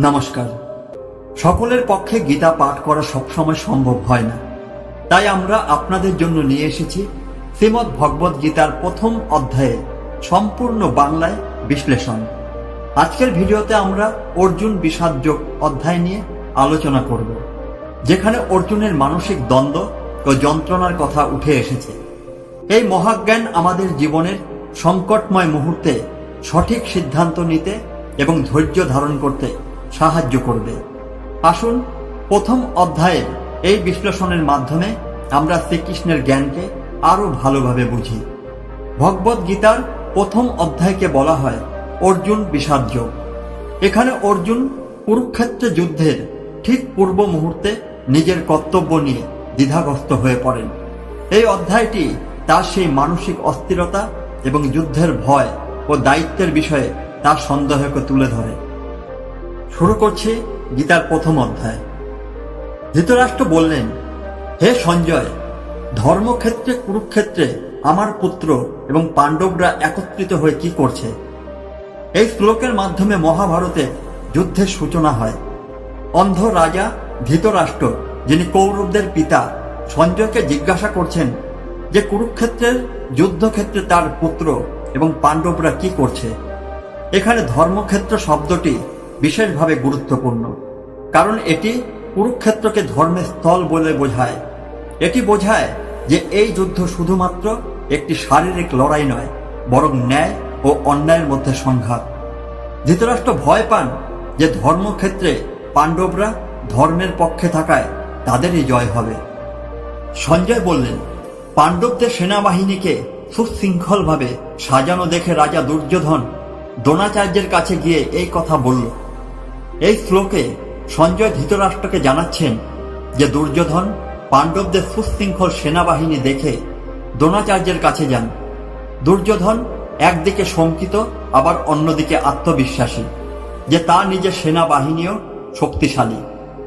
নমস্কার। সকলের পক্ষে গীতা পাঠ করা সবসময় সম্ভব হয় না। তাই আমরা আপনাদের জন্য নিয়ে এসেছি শ্রীমৎ ভগবত গীতার প্রথম অধ্যায়ে সম্পূর্ণ বাংলায় বিশ্লেষণ। আজকের ভিডিওতে আমরা অর্জুন বিষাদ যোগ অধ্যায় নিয়ে আলোচনা করব, যেখানে অর্জুনের মানসিক দ্বন্দ্ব ও যন্ত্রণার কথা উঠে এসেছে। এই মহাজ্ঞান আমাদের জীবনের সংকটময় মুহূর্তে সঠিক সিদ্ধান্ত নিতে এবং ধৈর্য ধারণ করতে সাহায্য করবে। আসুন, প্রথম অধ্যায়ের এই বিশ্লেষণের মাধ্যমে আমরা শ্রীকৃষ্ণের জ্ঞানকে আরও ভালোভাবে বুঝি। ভগবত গীতার প্রথম অধ্যায়কে বলা হয় অর্জুন বিষাদ এখানে অর্জুন কুরুক্ষেত্রে যুদ্ধের ঠিক পূর্ব মুহূর্তে নিজের কর্তব্য নিয়ে দ্বিধাগ্রস্ত হয়ে পড়েন। এই অধ্যায়টি তার সেই মানসিক অস্থিরতা এবং যুদ্ধের ভয় ও দায়িত্বের বিষয়ে তার সন্দেহকে তুলে ধরে। শুরু করছি গীতার প্রথম অধ্যায়। ধৃতরাষ্ট্র বললেন, হে সঞ্জয়, ধর্মক্ষেত্রে, কুরুক্ষেত্রে আমার পুত্র এবং পাণ্ডবরা একত্রিত হয়ে কি করছে? এই শ্লোকের মাধ্যমে মহাভারতে যুদ্ধের সূচনা হয়। অন্ধ রাজা, ধৃতরাষ্ট্র, যিনি কৌরবদের পিতা, সঞ্জয়কে জিজ্ঞাসা করছেন যে কুরুক্ষেত্রের যুদ্ধক্ষেত্রে তার পুত্র এবং পাণ্ডবরা কি করছে? এখানে ধর্মক্ষেত্র শব্দটি বিশেষভাবে গুরুত্বপূর্ণ। কারণ এটি কুরুক্ষেত্রকে ধর্মের স্থল বলে বোঝায়। এটি বোঝায় যে এই যুদ্ধ শুধুমাত্র একটি শারীরিক লড়াই নয়, বরং ন্যায় ও অন্যায়ের মধ্যে সংঘাত। ধৃতরাষ্ট্র ভয় পান যে ধর্মক্ষেত্রে পাণ্ডবরা ধর্মের পক্ষে থাকায় তাদেরই জয় হবে। সঞ্জয় বললেন, পাণ্ডবদের সেনাবাহিনীকে সুশৃঙ্খলভাবে সাজানো দেখে রাজা দুর্যোধন দ্রোণাচার্যের কাছে গিয়ে এই কথা বলল। এই শ্লোকে সঞ্জয় ধৃতরাষ্ট্রকে জানাচ্ছেন যে দুর্যোধন পাণ্ডবদের সুশৃঙ্খল সেনাবাহিনী দেখে দ্রোণাচার্যের কাছে যান। দুর্যোধন একদিকে শঙ্কিত, আবার অন্যদিকে আত্মবিশ্বাসী, যে তার নিজের সেনাবাহিনীও শক্তিশালী।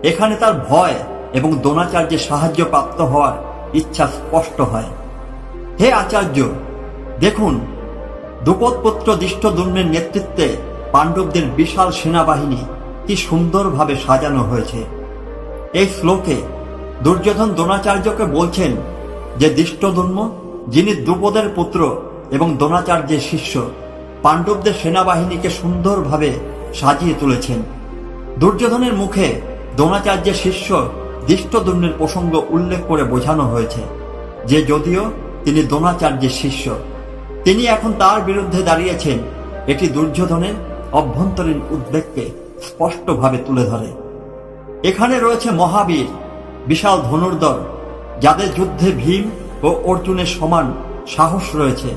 এখানে তার ভয় এবং দ্রোণাচার্যের সাহায্য প্রাপ্ত হওয়ার ইচ্ছা স্পষ্ট হয়। হে আচার্য, দেখুন দ্রুপদপুত্র দৃষ্টদুম্নের নেতৃত্বে পাণ্ডবদের বিশাল সেনাবাহিনী কি সুন্দরভাবে সাজানো হয়েছে। এই শ্লোকে দুর্যোধন দ্রোণাচার্যকে বলছেন যে দৃষ্টদুম্ন যিনি দ্রুপদের পুত্র এবং দ্রোণাচার্যের শিষ্য, পাণ্ডবদের সেনাবাহিনীকে সুন্দরভাবে সাজিয়ে তুলেছেন। দুর্যোধনের মুখে দ্রোণাচার্যের শিষ্য দৃষ্টদুম্নের প্রসঙ্গ উল্লেখ করে বোঝানো হয়েছে যে যদিও তিনি দ্রোণাচার্যের শিষ্য, তিনি এখন তার বিরুদ্ধে দাঁড়িয়েছেন। এটি দুর্যোধনের অভ্যন্তরীণ উদ্বেগকে স্পষ্টভাবে তুলে ধরে। এখানে রয়েছে মহাবীর, বিশাল ধনুর্ধর, যাদের যুদ্ধে ভীম ও অর্জুনের সমান সাহস রয়েছে।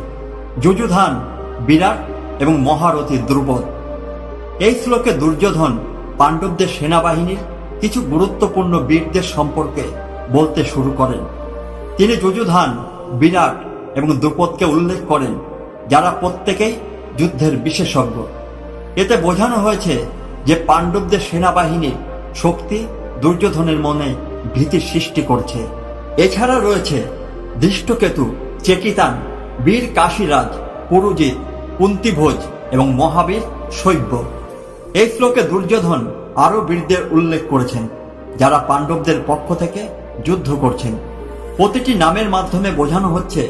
যুযুধান, বিরাট এবং মহারথী দ্রুপদ। এই শ্লোকে দুর্যোধন পাণ্ডবদের সেনাবাহিনীর কিছু গুরুত্বপূর্ণ বীরদের সম্পর্কে বলতে শুরু করেন। তিনি যুযুধান, বিরাট এবং দ্রুপদকে উল্লেখ করেন, যারা প্রত্যেকেই যুদ্ধের বিশেষজ্ঞ। এতে বোঝানো হয়েছে যে পাণ্ডবদের সেনাবাহিনীর শক্তি দুর্যোধনের মনে ভীতির সৃষ্টি করছে। এছাড়া রয়েছে দৃষ্টকেতু চেকিতান, বীর কাশীরাজ, পুরুজিৎ, কুন্তিভোজ এবং মহাবীর শৈব্য এই শ্লোকে দুর্যোধন আরও বীরদের উল্লেখ করেছেন, যারা পাণ্ডবদের পক্ষ থেকে যুদ্ধ করছেন। প্রতিটি নামের মাধ্যমে বোঝানো হচ্ছে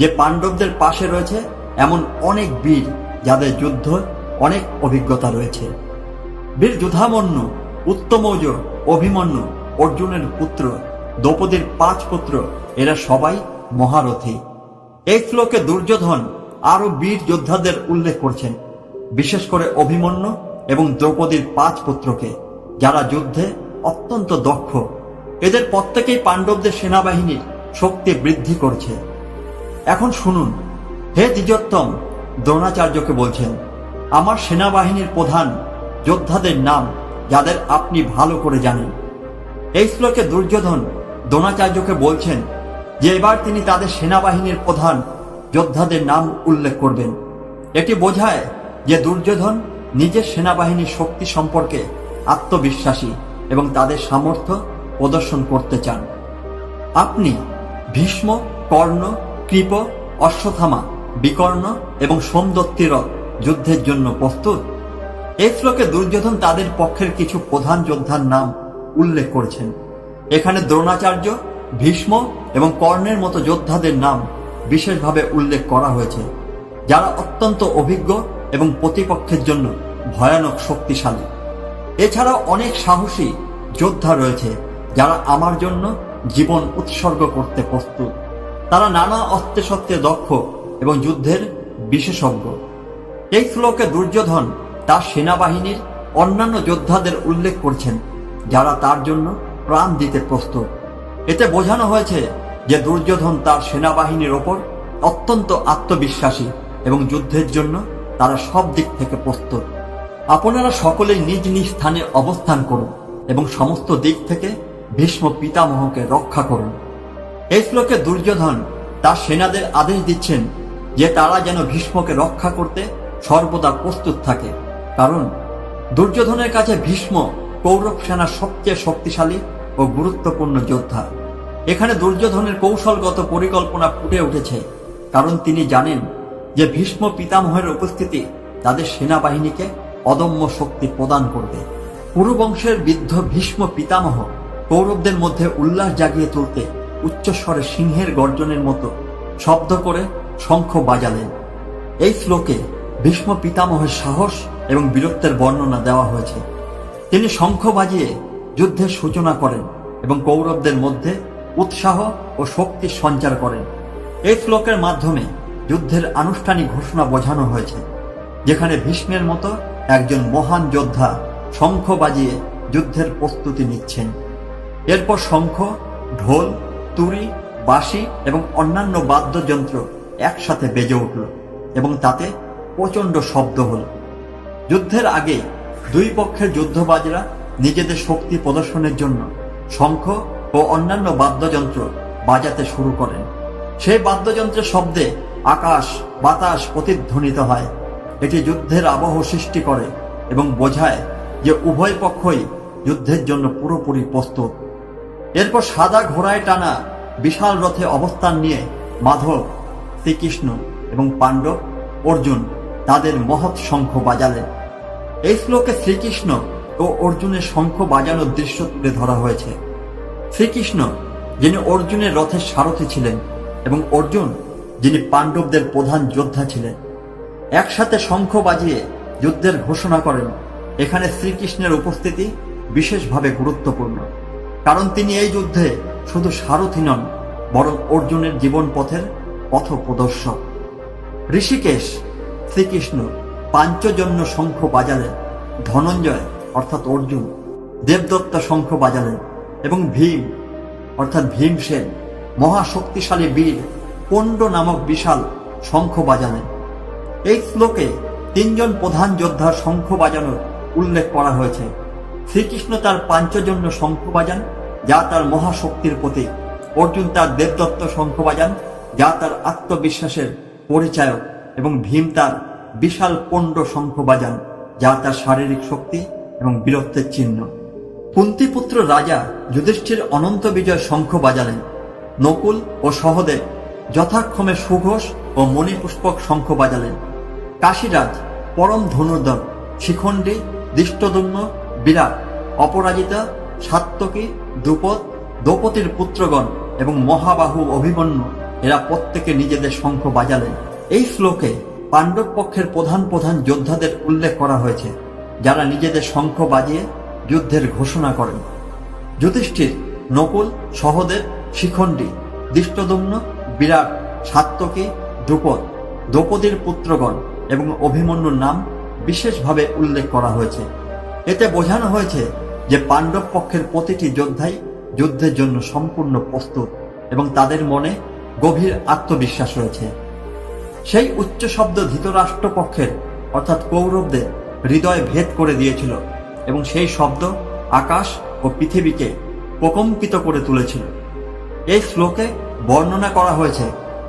যে পাণ্ডবদের পাশে রয়েছে এমন অনেক বীর যাদের যুদ্ধ অনেক অভিজ্ঞতা রয়েছে। বীর যুধামন্য উত্তমৌজ অভিমন্যু অর্জুনের পুত্র, দ্রৌপদীর পাঁচ পুত্র এরা সবাই মহারথী। এই শ্লোকে দুর্যোধন আরও বীর যোদ্ধাদের উল্লেখ করছেন, বিশেষ করে অভিমন্যু এবং দ্রৌপদীর পাঁচ পুত্রকে যারা যুদ্ধে অত্যন্ত দক্ষ। এদের প্রত্যেকেই পাণ্ডবদের সেনাবাহিনীর শক্তি বৃদ্ধি করছে। এখন শুনুন, হে দ্বিজোত্তম, দ্রোণাচার্যকে বলছেন, আমার সেনাবাহিনীর প্রধান যোদ্ধাদের নাম যাদের আপনি ভালো করে জানেন। এই শ্লোকে দুর্যোধন দ্রোণাচার্যকে বলছেন যে এবার তিনি তাদের সেনাবাহিনীর প্রধান যোদ্ধাদের নাম উল্লেখ করবেন। এটি বোঝায় যে দুর্যোধন নিজের সেনাবাহিনীর শক্তি সম্পর্কে আত্মবিশ্বাসী এবং তাদের সামর্থ্য প্রদর্শন করতে চান। আপনি ভীষ্ম, কর্ণ, কৃপ অশ্বথামা বিকর্ণ এবং সোমদত্তির যুদ্ধের জন্য প্রস্তুত? এই শ্লোকে দুর্যোধন তাদের পক্ষের কিছু প্রধান যোদ্ধার নাম উল্লেখ করেছেন। এখানে দ্রোণাচার্য, ভীষ্ম এবং কর্ণের মতো যোদ্ধাদের নাম বিশেষভাবে উল্লেখ করা হয়েছে, যারা অত্যন্ত অভিজ্ঞ এবং প্রতিপক্ষের জন্য ভয়ানক শক্তিশালী। এছাড়াও অনেক সাহসী যোদ্ধা রয়েছে, যারা আমার জন্য জীবন উৎসর্গ করতে প্রস্তুত। তারা নানা অস্ত্রে সত্ত্বে দক্ষ এবং যুদ্ধের বিশেষজ্ঞ। এই শ্লোকে দুর্যোধন তার সেনাবাহিনীর অন্যান্য যোদ্ধাদের উল্লেখ করছেন, যারা তার জন্য প্রাণ দিতে প্রস্তুত। এতে বোঝানো হয়েছে যে দুর্যোধন তার সেনাবাহিনীর ওপর অত্যন্ত আত্মবিশ্বাসী এবং যুদ্ধের জন্য তারা সব দিক থেকে প্রস্তুত। আপনারা সকলে নিজ নিজ স্থানে অবস্থান করুন এবং সমস্ত দিক থেকে ভীষ্ম পিতামহকে রক্ষা করুন। এই শ্লোকে দুর্যোধন তার সেনাদের আদেশ দিচ্ছেন যে তারা যেন ভীষ্মকে রক্ষা করতে সর্বদা প্রস্তুত থাকে। কারণ দুর্যোধনের কাছে ভীষ্ম কৌরব সেনার সবচেয়ে শক্তিশালী ও গুরুত্বপূর্ণ যোদ্ধা। এখানে দুর্যোধনের কৌশলগত পরিকল্পনা ফুটে উঠেছে, কারণ তিনি জানেন যে ভীষ্ম পিতামহের উপস্থিতি তাদের সেনাবাহিনীকে অদম্য শক্তি প্রদান করবে। পুরুবংশের বৃদ্ধ ভীষ্ম পিতামহ কৌরবদের মধ্যে উল্লাস জাগিয়ে তুলতে উচ্চস্বরে সিংহের গর্জনের মতো শব্দ করে শঙ্খ বাজালেন। এই শ্লোকে ভীষ্ম পিতামহের সাহস এবং বীরত্বের বর্ণনা দেওয়া হয়েছে। তিনি শঙ্খ বাজিয়ে যুদ্ধের সূচনা করেন এবং কৌরবদের মধ্যে উৎসাহ ও শক্তি সঞ্চার করেন। এই শ্লোকের মাধ্যমে যুদ্ধের আনুষ্ঠানিক ঘোষণা বোঝানো হয়েছে, যেখানে ভীষ্মের মতো একজন মহান যোদ্ধা শঙ্খ বাজিয়ে যুদ্ধের প্রস্তুতি নিচ্ছেন। এরপর শঙ্খ, ঢোল তুরি বাঁশি এবং অন্যান্য বাদ্যযন্ত্র একসাথে বেজে উঠল এবং তাতে প্রচণ্ড শব্দ হল। যুদ্ধের আগে দুই পক্ষের যুদ্ধবাজরা নিজেদের শক্তি প্রদর্শনের জন্য শঙ্খ ও অন্যান্য বাদ্যযন্ত্র বাজাতে শুরু করেন। সেই বাদ্যযন্ত্রের শব্দে আকাশ, বাতাস প্রতিধ্বনিত হয়। এটি যুদ্ধের আবহ সৃষ্টি করে এবং বোঝায় যে উভয় পক্ষই যুদ্ধের জন্য পুরোপুরি প্রস্তুত। এরপর সাদা ঘোড়ায় টানা বিশাল রথে অবস্থান নিয়ে মাধব, শ্রীকৃষ্ণ এবং পাণ্ডব, অর্জুন তাদের মহৎ শঙ্খ বাজালেন। এই শ্লোকে শ্রীকৃষ্ণ ও অর্জুনের শঙ্খ বাজানোর দৃশ্য তুলে ধরা হয়েছে। শ্রীকৃষ্ণ, যিনি অর্জুনের রথের সারথি ছিলেন এবং অর্জুন, যিনি পাণ্ডবদের প্রধান যোদ্ধা ছিলেন, একসাথে শঙ্খ বাজিয়ে যুদ্ধের ঘোষণা করেন। এখানে শ্রীকৃষ্ণের উপস্থিতি বিশেষভাবে গুরুত্বপূর্ণ, কারণ তিনি এই যুদ্ধে শুধু সারথি নন, বরং অর্জুনের জীবন পথের পথ প্রদর্শক ঋষিকেশ, শ্রীকৃষ্ণ পাঞ্চজন্য শঙ্খ বাজালেন ধনঞ্জয় অর্থাৎ অর্জুন, দেবদত্ত শঙ্খ বাজালেন এবং ভীম, অর্থাৎ ভীমসেন মহাশক্তিশালী বীর পণ্ড নামক বিশাল শঙ্খ বাজালেন এই শ্লোকে তিনজন প্রধান যোদ্ধার শঙ্খ বাজানোর উল্লেখ করা হয়েছে। শ্রীকৃষ্ণ তার পাঞ্চজন্য শঙ্খ বাজান, যা তার মহাশক্তির প্রতীক। অর্জুন তার দেবদত্ত শঙ্খ বাজান, যা তার আত্মবিশ্বাসের পরিচায়ক এবং ভীম তার বিশাল পণ্ড শঙ্খ বাজান যা তার শারীরিক শক্তি এবং বীরত্বের চিহ্ন। কুন্তিপুত্র রাজা যুধিষ্ঠির অনন্ত বিজয় শঙ্খ বাজালেন নকুল ও সহদেব যথাক্রমে সুঘোষ ও মণিপুষ্পক শঙ্খ বাজালেন কাশীরাজ, পরম ধনুর্ধর, শিখণ্ডী, দৃষ্টদুম্ন, বিরাট, অপরাজিতা, সাত্তকী, দ্রুপদ, দ্রৌপদীর পুত্রগণ এবং মহাবাহু অভিমন্যু, এরা প্রত্যেকে নিজেদের শঙ্খ বাজালেন এই শ্লোকে পাণ্ডব পক্ষের প্রধান প্রধান যোদ্ধাদের উল্লেখ করা হয়েছে, যারা নিজেদের শঙ্খ বাজিয়ে যুদ্ধের ঘোষণা করেন। যুধিষ্ঠির, নকুল, সহদেব, শিখণ্ডী, দৃষ্টদুম্ন, বিরাট, সাত্তকী, দ্রুপদ, দ্রৌপদীর পুত্রগণ এবং অভিমন্যুর নাম বিশেষভাবে উল্লেখ করা হয়েছে। এতে বোঝানো হয়েছে যে পাণ্ডব পক্ষের প্রতিটি যোদ্ধাই যুদ্ধের জন্য সম্পূর্ণ প্রস্তুত এবং তাদের মনে গভীর আত্মবিশ্বাস রয়েছে। সেই উচ্চ শব্দ ধৃতরাষ্ট্র পক্ষের অর্থাৎ কৌরবদের, হৃদয় ভেদ করে দিয়েছিল এবং সেই শব্দ আকাশ ও পৃথিবীকে প্রকম্পিত করে তুলেছিল। এই শ্লোকে বর্ণনা করা হয়েছে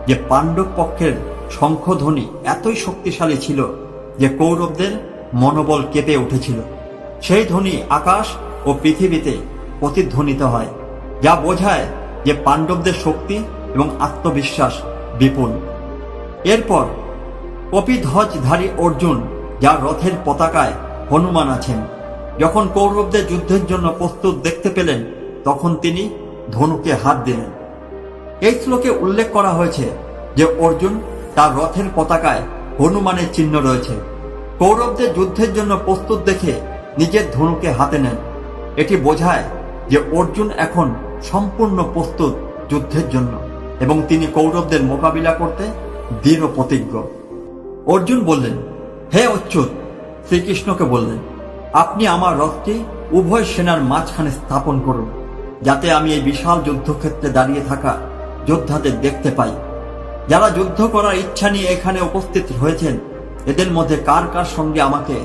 যে পাণ্ডব পক্ষের শঙ্খধ্বনি এতই শক্তিশালী ছিল যে কৌরবদের মনোবল কেঁপে উঠেছিল। সেই ধ্বনি আকাশ ও পৃথিবীতে প্রতিধ্বনিত হয়, যা বোঝায় যে পাণ্ডবদের শক্তি এবং আত্মবিশ্বাস বিপুল। এরপর কপিধ্বজধারী অর্জুন, যার রথের পতাকায় হনুমান আছেন, যখন কৌরবদের যুদ্ধের জন্য প্রস্তুত দেখতে পেলেন, তখন তিনি ধনুকে হাত দিলেন। এই শ্লোকে উল্লেখ করা হয়েছে যে অর্জুন তার রথের পতাকায় হনুমানের চিহ্ন রয়েছে। কৌরবদের যুদ্ধের জন্য প্রস্তুত দেখে নিজের ধনুকে হাতে নেন। এটি বোঝায় যে অর্জুন এখন সম্পূর্ণ প্রস্তুত যুদ্ধের জন্য এবং তিনি কৌরবদের মোকাবিলা করতে দৃঢ় প্রতিজ্ঞ অর্জুন বললেন, হে অচ্যুত, শ্রীকৃষ্ণকে বললেন, আপনি আমার রথটি উভয় সেনার মাঝখানে স্থাপন করুন, যাতে আমি এই বিশাল যুদ্ধক্ষেত্রে দাঁড়িয়ে থাকা যোদ্ধাদের দেখতে পাই। যারা যুদ্ধ করার ইচ্ছা নিয়ে এখানে উপস্থিত হয়েছেন, এদের মধ্যে কার কার সঙ্গে আমাকে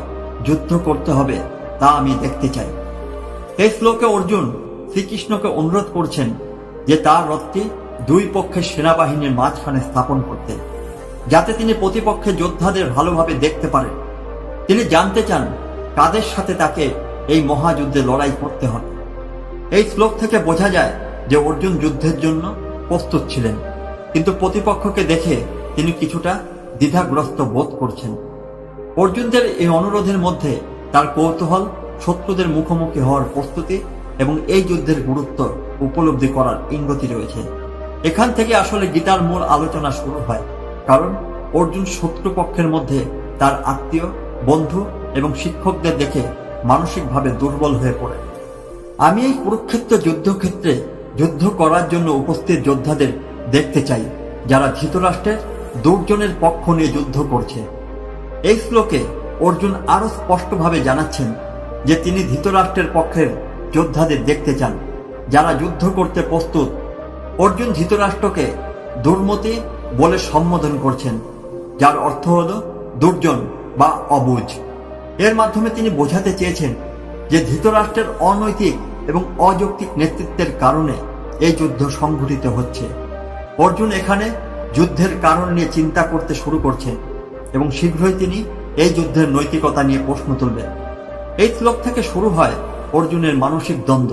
যুদ্ধ করতে হবে তা আমি দেখতে চাই। এই শ্লোকে অর্জুন শ্রীকৃষ্ণকে অনুরোধ করছেন যে তার রথটি দুই পক্ষের সেনাবাহিনীর মাঝখানে স্থাপন করতে। যাতে তিনি প্রতিপক্ষের যোদ্ধাদের ভালোভাবে দেখতে পারেন। তিনি জানতে চান কাদের সাথে তাকে এই মহাযুদ্ধে লড়াই করতে হবে। এই শ্লোক থেকে বোঝা যায় যে অর্জুন যুদ্ধের জন্য প্রস্তুত ছিলেন, কিন্তু প্রতিপক্ষকে দেখে তিনি কিছুটা দ্বিধাগ্রস্ত বোধ করছেন। অর্জুনদের এই অনুরোধের মধ্যে তার কৌতূহল, শত্রুদের মুখোমুখি হওয়ার প্রস্তুতি এবং এই যুদ্ধের গুরুত্ব উপলব্ধি করার ইঙ্গতি রয়েছে। এখান থেকে আসলে গীতার মূল আলোচনা শুরু হয়। কারণ অর্জুন শত্রুপক্ষের মধ্যে তার আত্মীয়, বন্ধু এবং শিক্ষকদের দেখে মানসিকভাবে দুর্বল হয়ে পড়ে। আমি এই কুরুক্ষেত্র যুদ্ধক্ষেত্রে যুদ্ধ করার জন্য উপস্থিত যোদ্ধাদের দেখতে চাই, যারা ধৃতরাষ্ট্রের দুর্জনের পক্ষ নিয়ে যুদ্ধ করছে। এই শ্লোকে অর্জুন আরও স্পষ্টভাবে জানাচ্ছেন যে তিনি ধৃতরাষ্ট্রের পক্ষের যোদ্ধাদের দেখতে চান, যারা যুদ্ধ করতে প্রস্তুত। অর্জুন ধৃতরাষ্ট্রকে দুর্মতি বলে সম্বোধন করছেন, যার অর্থ হল দুর্জন বা অবুঝ। এর মাধ্যমে তিনি বোঝাতে চেয়েছেন যে ধৃতরাষ্ট্রের অনৈতিক এবং অযৌক্তিক নেতৃত্বের কারণে এই যুদ্ধ সংঘটিত হচ্ছে। অর্জুন এখানে যুদ্ধের কারণ নিয়ে চিন্তা করতে শুরু করছেন এবং শীঘ্রই তিনি এই যুদ্ধের নৈতিকতা নিয়ে প্রশ্ন তুলবেন। এই শ্লোক থেকে শুরু হয় অর্জুনের মানসিক দ্বন্দ্ব,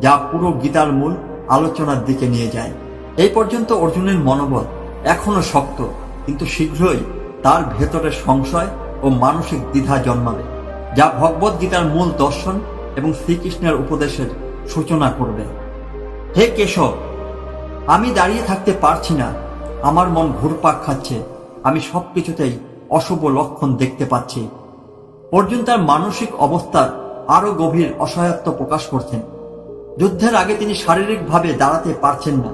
যা পুরো গীতার মূল আলোচনার দিকে নিয়ে যায়। এই পর্যন্ত অর্জুনের মনোবল এখনও শক্ত, কিন্তু শীঘ্রই তার ভেতরে সংশয় ও মানসিক দ্বিধা জন্মাবে, যা ভগবত গীতার মূল দর্শন এবং শ্রীকৃষ্ণের উপদেশের সূচনা করবে। হে কেশব, আমি দাঁড়িয়ে থাকতে পারছি না। আমার মন ঘুরপাক খাচ্ছে। আমি সবকিছুতেই অশুভ লক্ষণ দেখতে পাচ্ছি। অর্জুন তার মানসিক অবস্থার আরও গভীর অসহায়ত্ব প্রকাশ করছেন। যুদ্ধের আগে তিনি শারীরিকভাবে দাঁড়াতে পারছেন না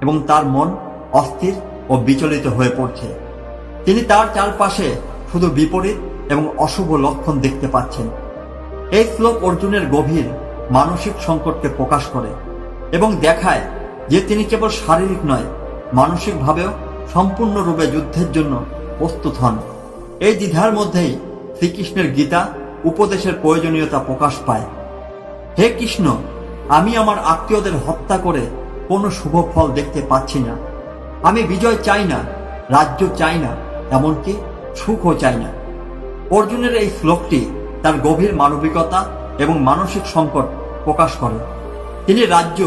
এবং তার মন অস্থির ও বিচলিত হয়ে পড়ছে। তিনি তার চারপাশে শুধু বিপরীত এবং অশুভ লক্ষণ দেখতে পাচ্ছেন। এই শ্লোক অর্জুনের গভীর মানসিক সংকটকে প্রকাশ করে এবং দেখায় যে তিনি কেবল শারীরিক নয়, মানসিকভাবেও সম্পূর্ণরূপে যুদ্ধের জন্য প্রস্তুত হন। এই দ্বিধার মধ্যেই শ্রীকৃষ্ণের গীতা উপদেশের প্রয়োজনীয়তা প্রকাশ পায়। হে কৃষ্ণ, আমি আমার আত্মীয়দের হত্যা করে কোনো শুভ ফল দেখতে পাচ্ছি না। আমি বিজয় চাই না, রাজ্য চাই না, এমনকি সুখও চাই না। অর্জুনের এই শ্লোকটি তার গভীর মানবিকতা এবং মানসিক সংকট প্রকাশ করে। তিনি রাজ্য,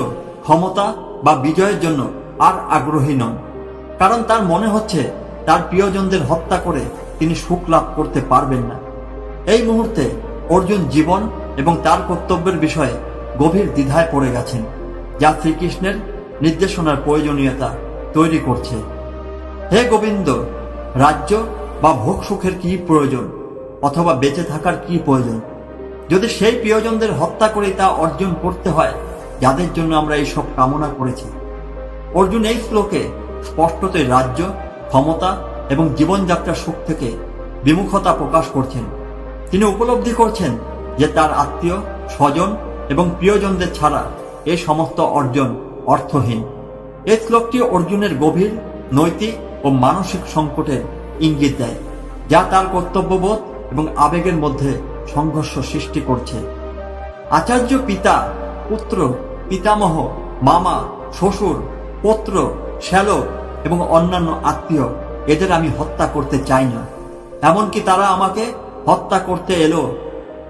ক্ষমতা বা বিজয়ের জন্য আর আগ্রহী নন, কারণ তার মনে হচ্ছে তার প্রিয়জনদের হত্যা করে তিনি সুখ লাভ করতে পারবেন না। এই মুহূর্তে অর্জুন জীবন এবং তার কর্তব্যের বিষয়ে গভীর দ্বিধায় পড়ে গেছেন, যা শ্রীকৃষ্ণের নির্দেশনার প্রয়োজনীয়তা তৈরি করছে। হে গোবিন্দ, রাজ্য বা ভোগ সুখের কি প্রয়োজন অথবা বেঁচে থাকার কি প্রয়োজন? যদি সেই প্রিয়জনদের হত্যা করে তা অর্জন করতে হয়, যাদের জন্য আমরা এই সব কামনা করেছি। অর্জুন এই শ্লোকে স্পষ্টতই রাজ্য, ক্ষমতা এবং জীবনযাত্রার সুখ থেকে বিমুখতা প্রকাশ করছেন। তিনি উপলব্ধি করছেন যে তার আত্মীয়, স্বজন এবং প্রিয়জনদের ছাড়া এ সমস্ত অর্জন অর্থহীন। এই শ্লোকটি অর্জুনের গভীর, নৈতিক ও মানসিক সংকটের ইঙ্গিত দেয়, যা তার কর্তব্যবোধ এবং আবেগের মধ্যে সংঘর্ষ সৃষ্টি করছে। আচার্য পিতা, পুত্র, পিতামহ, মামা, শ্বশুর, পুত্র, শ্যালক এবং অন্যান্য আত্মীয়, এদের আমি হত্যা করতে চাই না। এমনকি তারা আমাকে হত্যা করতে এলো।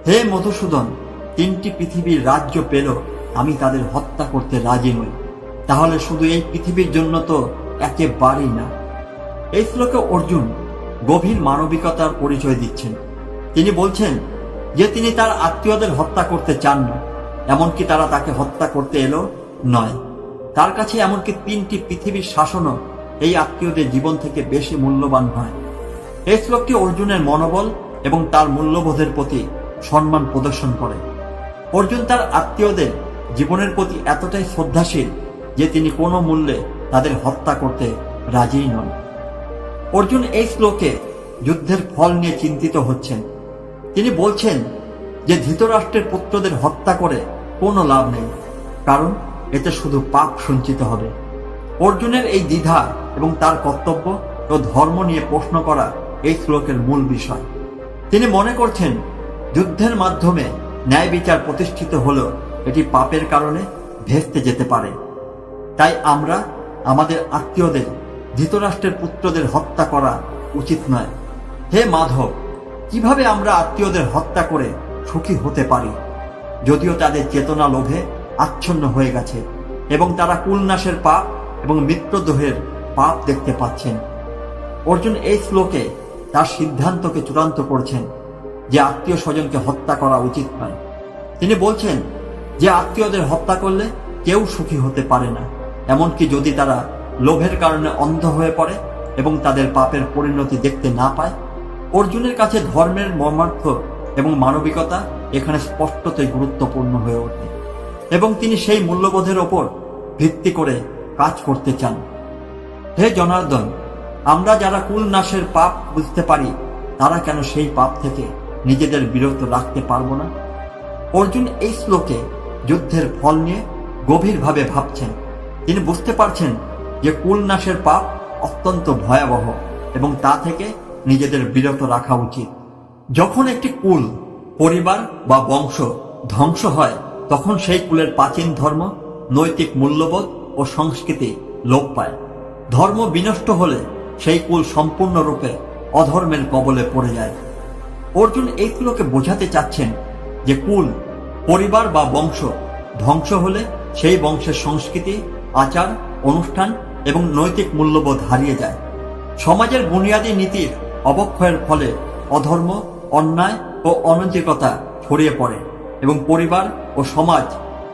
হে মধুসূদন, তিনটি পৃথিবীর রাজ্য পেল, আমি তাদের হত্যা করতে রাজি নই। তাহলে শুধু এই পৃথিবীর জন্য তো একেবারেই না। এই শ্লোকে অর্জুন গভীর মানবিকতার পরিচয় দিচ্ছেন। তিনি বলছেন যে তিনি তার আত্মীয়দের হত্যা করতে চান না, এমনকি তারা তাকে হত্যা করতে এলো নয়। তার কাছে এমনকি তিনটি পৃথিবীর শাসনও এই আত্মীয়দের জীবন থেকে বেশি মূল্যবান হয় এই শ্লোকটি অর্জুনের মনোবল এবং তার মূল্যবোধের প্রতি সম্মান প্রদর্শন করে। অর্জুন তার আত্মীয়দের জীবনের প্রতি এতটাই শ্রদ্ধাশীল যে তিনি কোনো মূল্যে তাদের হত্যা করতে রাজিই নন। অর্জুন এই শ্লোকে যুদ্ধের ফল নিয়ে চিন্তিত হচ্ছেন। তিনি বলছেন যে ধৃতরাষ্ট্রের পুত্রদের হত্যা করে কোনো লাভ নেই, কারণ এতে শুধু পাপ সঞ্চিত হবে। অর্জুনের এই দ্বিধা এবং তার কর্তব্য ও ধর্ম নিয়ে প্রশ্ন করা এই শ্লোকের মূল বিষয়। তিনি মনে করছেন, যুদ্ধের মাধ্যমে ন্যায় বিচার প্রতিষ্ঠিত হলেও এটি পাপের কারণে ভেস্তে যেতে পারে। তাই আমরা আমাদের আত্মীয়দের, ধৃতরাষ্ট্রের পুত্রদের হত্যা করা উচিত নয়। হে মাধব, কীভাবে আমরা আত্মীয়দের হত্যা করে সুখী হতে পারি? যদিও তাদের চেতনা লোভে আচ্ছন্ন হয়ে গেছে এবং তারা কুলনাশের পাপ এবং মিত্রদোহের পাপ দেখতে পাচ্ছেন। অর্জুন এই শ্লোকে তার সিদ্ধান্তকে চূড়ান্ত করছেন যে আত্মীয় স্বজনকে হত্যা করা উচিত নয়। তিনি বলছেন যে আত্মীয়দের হত্যা করলে কেউ সুখী হতে পারে না। এমনকি যদি তারা লোভের কারণে অন্ধ হয়ে পড়ে এবং তাদের পাপের পরিণতি দেখতে না পায়, অর্জুনের কাছে ধর্মের মর্মার্থ এবং মানবিকতা এখানে স্পষ্টতই গুরুত্বপূর্ণ হয়ে ওঠে এবং তিনি সেই মূল্যবোধের ওপর ভিত্তি করে কাজ করতে চান। হে জনার্দন, আমরা যারা কুল নাশের পাপ বুঝতে পারি, তারা কেন সেই পাপ থেকে নিজেদের বিরত রাখতে পারব না? অর্জুন এই শ্লোকে যুদ্ধের ফল নিয়ে গভীরভাবে ভাবছেন। তিনি বুঝতে পারছেন যে কুল নাশের পাপ অত্যন্ত ভয়াবহ এবং তা থেকে নিজেদের বিরত রাখা উচিত। যখন একটি কুল, পরিবার বা বংশ ধ্বংস হয়, তখন সেই কুলের প্রাচীন ধর্ম, নৈতিক মূল্যবোধ ও সংস্কৃতি লোপ পায়। ধর্ম বিনষ্ট হলে সেই কুল সম্পূর্ণরূপে অধর্মের কবলে পড়ে যায়। অর্জুন এইগুলোকে বোঝাতে চাচ্ছেন যে কুল, পরিবার বা বংশ ধ্বংস হলে সেই বংশের সংস্কৃতি আচার, অনুষ্ঠান এবং নৈতিক মূল্যবোধ হারিয়ে যায়। সমাজের বুনিয়াদী নীতির অবক্ষয়ের ফলে অধর্ম, অন্যায় ও অনৈতিকতা ছড়িয়ে পড়ে এবং পরিবার ও সমাজ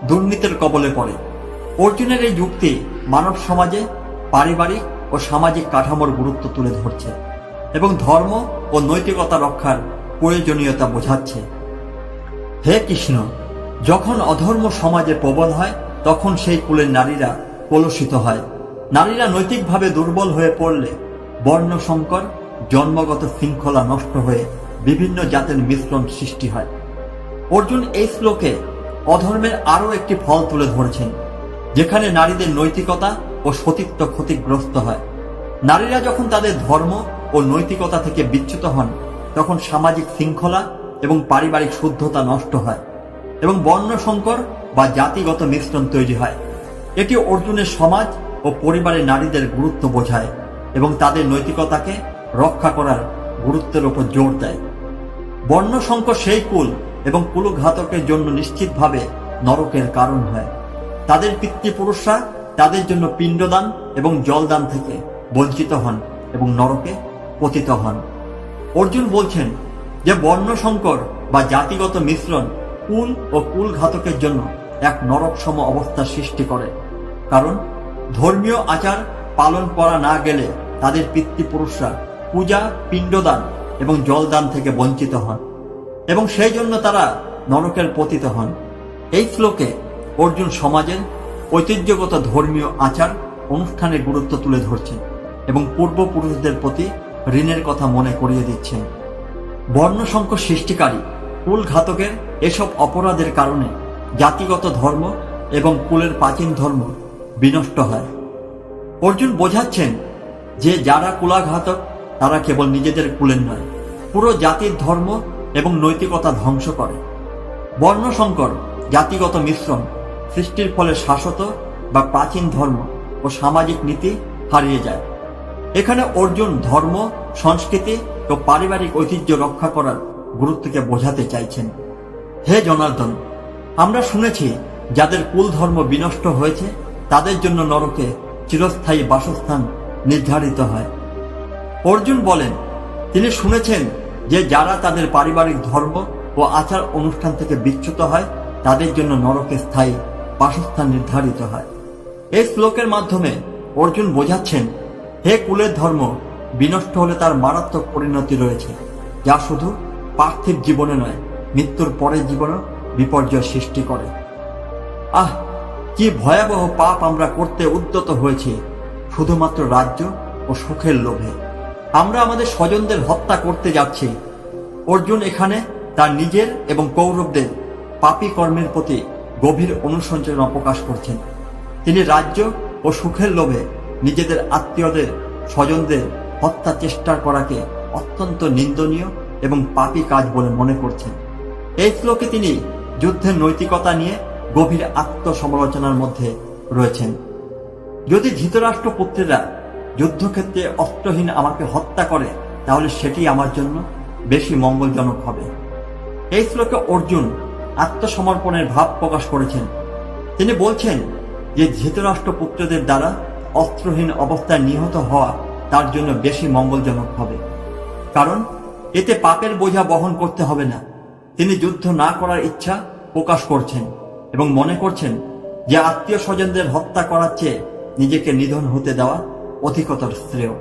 দুর্নীতির কবলে পড়ে। অর্জুনের এই যুক্তি মানব সমাজে পারিবারিক ও সামাজিক কাঠামোর গুরুত্ব তুলে ধরছে এবং ধর্ম ও নৈতিকতা রক্ষার প্রয়োজনীয়তা বোঝাচ্ছে। হে কৃষ্ণ, যখন অধর্ম সমাজে প্রবল হয়, তখন সেই কুলের নারীরা কলুষিত হয়। নারীরা নৈতিকভাবে দুর্বল হয়ে পড়লে বর্ণ সংকর জন্মগত শৃঙ্খলা নষ্ট হয়ে বিভিন্ন জাতের মিশ্রণ সৃষ্টি হয়। অর্জুন এই শ্লোকে অধর্মের আরও একটি ফল তুলে ধরেছেন, যেখানে নারীদের নৈতিকতা ও সতীত্ব ক্ষতিগ্রস্ত হয়। নারীরা যখন তাদের ধর্ম ও নৈতিকতা থেকে বিচ্যুত হন, তখন সামাজিক শৃঙ্খলা এবং পারিবারিক শুদ্ধতা নষ্ট হয় এবং বর্ণ সংকর বা জাতিগত মিশ্রণ তৈরি হয়। এটি অর্জুনের সমাজ ও পরিবারের নারীদের গুরুত্ব বোঝায় এবং তাদের নৈতিকতাকে রক্ষা করার গুরুত্বের উপর জোর দেয়। বর্ণ সংকর সেই কুল এবং কুলঘাতকের জন্য নিশ্চিতভাবে নরকের কারণ হয়। তাদের পিতৃপুরুষরা তাদের জন্য পিণ্ডদান এবং জলদান থেকে বঞ্চিত হন এবং নরকে পতিত হন। অর্জুন বলছেন যে বর্ণ সংকর বা জাতিগত মিশ্রণ কুল ও কুলঘাতকের জন্য এক নরকসম অবস্থা সৃষ্টি করে। কারণ ধর্মীয় আচার পালন করা না গেলে তাদের পিতৃপুরুষরা পূজা, পিণ্ডদান এবং জলদান থেকে বঞ্চিত হন এবং সেই জন্য তারা নরকের পতিত হন। এই শ্লোকে অর্জুন সমাজের ঐতিহ্যগত ধর্মীয় আচার অনুষ্ঠানের গুরুত্ব তুলে ধরছেন এবং পূর্বপুরুষদের প্রতি ঋণের কথা মনে করিয়ে দিচ্ছেন। বর্ণসংকর সৃষ্টিকারী কুল ঘাতকের এসব অপরাধের কারণে জাতিগত ধর্ম এবং কুলের প্রাচীন ধর্ম বিনষ্ট হয়। অর্জুন বোঝাচ্ছেন যে যারা কুলাঘাতক, তারা কেবল নিজেদের কুলের নয়, পুরো জাতির ধর্ম এবং নৈতিকতা ধ্বংস করে। বর্ণসংকর জাতিগত মিশ্রণ, সৃষ্টির ফলে শাশ্বত বা প্রাচীন ধর্ম ও সামাজিক নীতি হারিয়ে যায়। এখানে অর্জুন ধর্ম, সংস্কৃতি ও পারিবারিক ঐতিহ্য রক্ষা করার গুরুত্বকে বোঝাতে চাইছেন। হে জনার্দন, আমরা শুনেছি যাদের কুল ধর্ম বিনষ্ট হয়েছে তাদের জন্য নরকে চিরস্থায়ী বাসস্থান নির্ধারিত হয়। অর্জুন বলেন, তিনি শুনেছেন যে যারা তাদের পারিবারিক ধর্ম ও আচার অনুষ্ঠান থেকে বিচ্যুত হয়, তাদের জন্য নরকে স্থায়ী বাসস্থান নির্ধারিত হয়। এই শ্লোকের মাধ্যমে অর্জুন বোঝাচ্ছেন, হে কুলের ধর্ম, বিনষ্ট হলে তার মারাত্মক পরিণতি রয়েছে, যা শুধু পার্থিব জীবনে নয়, মৃত্যুর পরের জীবনও বিপর্যয় সৃষ্টি করে। আহ কি ভয়াবহ পাপ আমরা করতে উদ্যত হয়েছি? শুধুমাত্র রাজ্য ও সুখের লোভে। আমরা আমাদের স্বজনদের হত্যা করতে যাচ্ছি। অর্জুন এখানে তার নিজের এবং কৌরবদের পাপী কর্মের প্রতি গভীর অনুসঞ্চনা প্রকাশ করছেন। তিনি রাজ্য ও সুখের লোভে নিজেদের আত্মীয়দের, স্বজনদের হত্যা চেষ্টা করাকে অত্যন্ত নিন্দনীয় এবং পাপী কাজ বলে মনে করছেন। এই শ্লোকে তিনি যুদ্ধের নৈতিকতা নিয়ে গভীর আত্মসমালোচনার মধ্যে রয়েছেন। যদি ধৃতরাষ্ট্র পুত্রেরা যুদ্ধক্ষেত্রে অস্ত্রহীন আমাকে হত্যা করে, তাহলে সেটি আমার জন্য বেশি মঙ্গলজনক হবে। এই শ্লোকে অর্জুন আত্মসমর্পণের ভাব প্রকাশ করেছেন। তিনি বলছেন যে ধৃতরাষ্ট্র পুত্রদের দ্বারা অস্ত্রহীন অবস্থায় নিহত হওয়া তার জন্য বেশি মঙ্গলজনক হবে। কারণ এতে পাপের বোঝা বহন করতে হবে না। তিনি যুদ্ধ না করার ইচ্ছা প্রকাশ করছেন। এবং মনে করছেন যে আত্মীয় স্বজনদের হত্যা করার চেয়ে নিজেকে নিধন হতে দেওয়া অধিকতর শ্রেয়।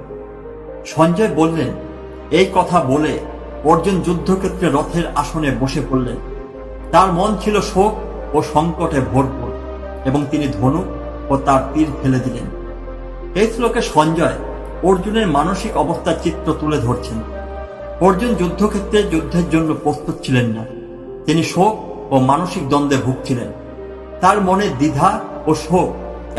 সঞ্জয় বললেন, এই কথা বলে অর্জুন যুদ্ধক্ষেত্রে রথের আসনে বসে পড়লেন। তার মন ছিল শোক ও সংকটে ভরপুর এবং তিনি ধনুক ও তার তীর ফেলে দিলেন। এই শ্লোকে সঞ্জয় অর্জুনের মানসিক অবস্থার চিত্র তুলে ধরছেন। অর্জুন যুদ্ধক্ষেত্রে যুদ্ধের জন্য প্রস্তুত ছিলেন না। তিনি শোক ও মানসিক দ্বন্দ্বে ভুগছিলেন। তার মনে দ্বিধা ও শোক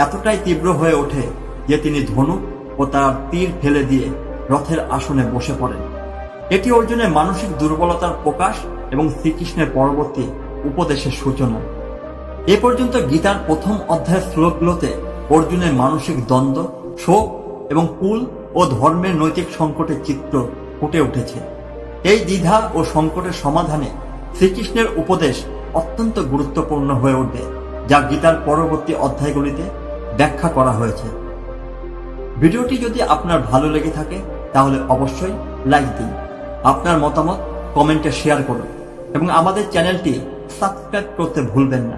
এতটাই তীব্র হয়ে ওঠে যে তিনি ধনু ও তার তীর ফেলে দিয়ে রথের আসনে বসে পড়েন। এটি অর্জুনের মানসিক দুর্বলতার প্রকাশ এবং শ্রীকৃষ্ণের পরবর্তী উপদেশের সূচনা। এ পর্যন্ত গীতার প্রথম অধ্যায়ের শ্লোকগুলোতে অর্জুনের মানসিক দ্বন্দ্ব, শোক এবং কুল ও ধর্মের নৈতিক সংকটের চিত্র ফুটে উঠেছে। এই দ্বিধা ও সংকটের সমাধানে শ্রীকৃষ্ণের উপদেশ অত্যন্ত গুরুত্বপূর্ণ হয়ে উঠবে, যা গীতার পরবর্তী অধ্যায়গুলিতে ব্যাখ্যা করা হয়েছে। ভিডিওটি যদি আপনার ভালো লেগে থাকে, তাহলে অবশ্যই লাইক দিন। আপনার মতামত কমেন্টে শেয়ার করুন এবং আমাদের চ্যানেলটি সাবস্ক্রাইব করতে ভুলবেন না।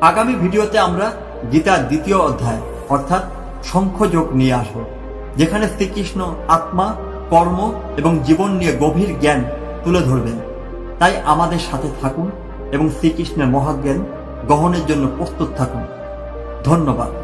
আগামী ভিডিওতে আমরা গীতার দ্বিতীয় অধ্যায়, অর্থাৎ শঙ্খযোগ নিয়ে আসব, যেখানে শ্রীকৃষ্ণ আত্মা, কর্ম এবং জীবন নিয়ে গভীর জ্ঞান তুলে ধরবেন। তাই আমাদের সাথে থাকুন এবং শ্রীকৃষ্ণের মহাজ্ঞান গ্রহণের জন্য প্রস্তুত থাকুন। ধন্যবাদ।